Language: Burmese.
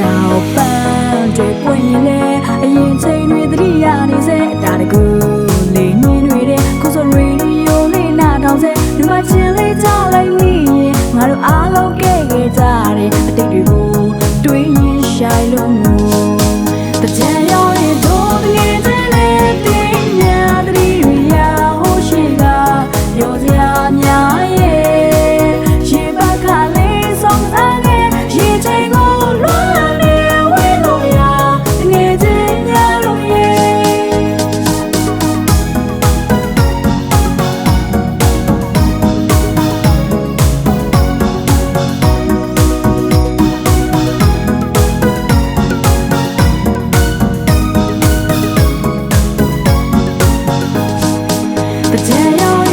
တောင်ပန်းတွေပွင့်ရင်လေအရင်ချိန်တွေသတိရနေစေတာတကူလေးနင်းတွေတဲ့ကိုစောရေဒီယိုလေးနားထောင်စေဒီမှာချင်းလေးကြလိုက်မိရင်ငါတို့အားလုံးကဲခဲ့ကြတယ်အတိတ်တွေကိုတွေးရင်ရှိုင်လို့ The day